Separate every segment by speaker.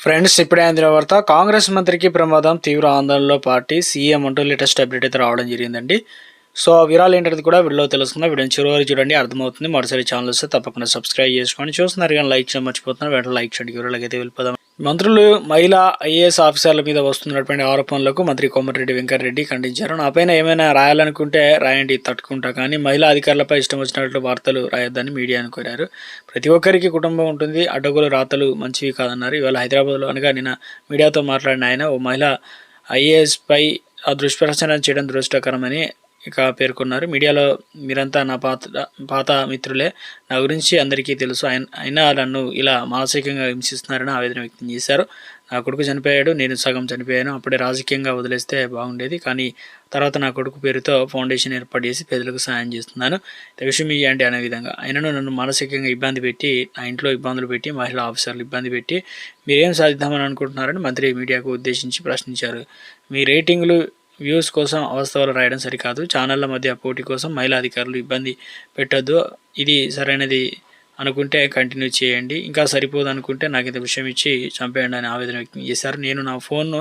Speaker 1: Friends ఇప్పుడే అందిన వార్త కాంగ్రెస్ మంత్రికి ప్రమాదం తీవ్ర ఆందోళనలో పార్టీ సీఎం అంటూ లేటెస్ట్ అప్డేట్ అయితే రావడం జరిగిందండి. సో ఆ వివరాలు ఏంటనేది కూడా వీడియో తెలుసుకుందాం. వీడియోని చివరి చూడండి అర్థమవుతుంది. మరోసారి ఛానల్ వస్తే తప్పకుండా సబ్స్క్రైబ్ చేసుకోండి. చూస్తున్నారు కానీ లైక్ చేయడం మర్చిపోతున్నారు. వెంటనే లైక్ చేయండి. వివరాలకి అయితే వెళ్ళిపోదాం. మంత్రులు మహిళా ఐఏఎస్ ఆఫీసర్ల మీద వస్తున్నటువంటి ఆరోపణలకు మంత్రి కోమటిరెడ్డి వెంకటరెడ్డి ఖండించారు. నా పైన ఏమైనా రాయాలనుకుంటే రాయండి తట్టుకుంటా. కానీ మహిళా అధికారులపై ఇష్టం వచ్చినట్లు వార్తలు రాయొద్దని మీడియాను కోరారు. ప్రతి ఒక్కరికి కుటుంబం ఉంటుంది అడ్డగోలు రాతలు మంచివి కాదన్నారు. ఇవాళ హైదరాబాద్లో అనగా నిన్న మీడియాతో మాట్లాడిన ఆయన ఓ మహిళ ఐఏఎస్పై ఆ దుష్ప్రచారం చేయడం దురదృష్టకరమని ఇక పేర్కొన్నారు. మీడియాలో మీరంతా నా పాత పాత మిత్రులే. నా గురించి అందరికీ తెలుసు. ఆయన అయినా నన్ను ఇలా మానసికంగా హింసిస్తున్నారని ఆవేదన వ్యక్తం చేశారు. నా కొడుకు చనిపోయాడు. నేను సగం చనిపోయాను. అప్పుడే రాజకీయంగా వదిలేస్తే బాగుండేది. కానీ తర్వాత నా కొడుకు పేరుతో ఫౌండేషన్ ఏర్పాటు చేసి పేదలకు సాయం చేస్తున్నాను. ఈ విషయం ఇవ్వండి అనే విధంగా. ఆయనను నన్ను మానసికంగా ఇబ్బంది పెట్టి నా ఇంట్లో ఇబ్బందులు పెట్టి మహిళా ఆఫీసర్లు ఇబ్బంది పెట్టి మీరేం సాధిద్దామని అనుకుంటున్నారని మంత్రి మీడియాకు ఉద్దేశించి ప్రశ్నించారు. మీ రేటింగ్లు వ్యూస్ కోసం అవస్థలు రాయడం సరికాదు. ఛానళ్ళ మధ్య పోటీ కోసం మహిళా అధికారులు ఇబ్బంది పెట్టొద్దు. ఇది సరైనది అనుకుంటే కంటిన్యూ చేయండి. ఇంకా సరిపోదు అనుకుంటే నాకు ఇంత విషయం ఇచ్చి చంపేయండి అని ఆవేదన వ్యక్తం చేశారు. నేను నా ఫోన్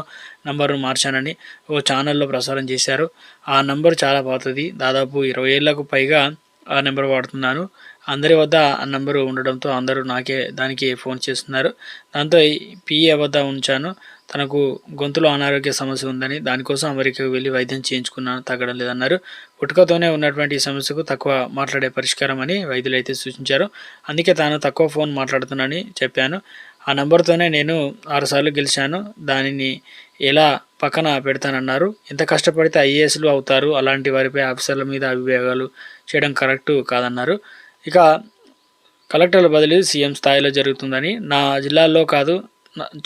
Speaker 1: నంబర్ను మార్చానని ఓ ఛానల్లో ప్రసారం చేశారు. ఆ నంబర్ చాలా పాతది దాదాపు ఇరవై ఏళ్ళకు పైగా ఆ నెంబర్ వాడుతున్నాను. అందరి వద్ద ఆ నెంబరు ఉండడంతో అందరూ నాకే దానికి ఫోన్ చేస్తున్నారు. దాంతో పిఏ వద్ద ఉంచాను. తనకు గొంతులో అనారోగ్య సమస్య ఉందని దానికోసం అమెరికాకు వెళ్ళి వైద్యం చేయించుకున్నాను తగ్గడం లేదన్నారు. పుట్టుకతోనే ఉన్నటువంటి ఈ సమస్యకు తక్కువ మాట్లాడే పరిష్కారం అని వైద్యులు అయితే సూచించారు. అందుకే తాను తక్కువ ఫోన్ మాట్లాడుతున్నానని చెప్పాను. ఆ నెంబర్తోనే నేను ఆరుసార్లు గెలిచాను. దానిని ఎలా పక్కన పెడతానన్నారు. ఎంత కష్టపడితే ఐఏఎస్లు అవుతారు. అలాంటి వారిపై ఆఫీసర్ల మీద అభివేగాలు చేయడం కరెక్టు కాదన్నారు. ఇక కలెక్టర్ల బదిలీ సీఎం స్థాయిలో జరుగుతుందని నా జిల్లాల్లో కాదు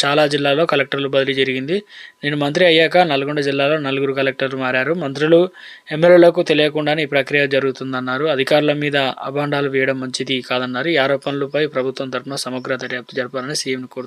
Speaker 1: చాలా జిల్లాలో కలెక్టర్లు బదిలీ జరిగింది. నేను మంత్రి అయ్యాక నల్గొండ జిల్లాలో నలుగురు కలెక్టర్లు మారారు. మంత్రులు ఎమ్మెల్యేలకు తెలియకుండానే ఈ ప్రక్రియ జరుగుతుందన్నారు. అధికారుల మీద అభాండాలు వేయడం మంచిది కాదన్నారు. ఈ ఆరోపణలపై ప్రభుత్వం తరఫున సమగ్ర దర్యాప్తు జరపాలని సీఎంను కోరుతున్నారు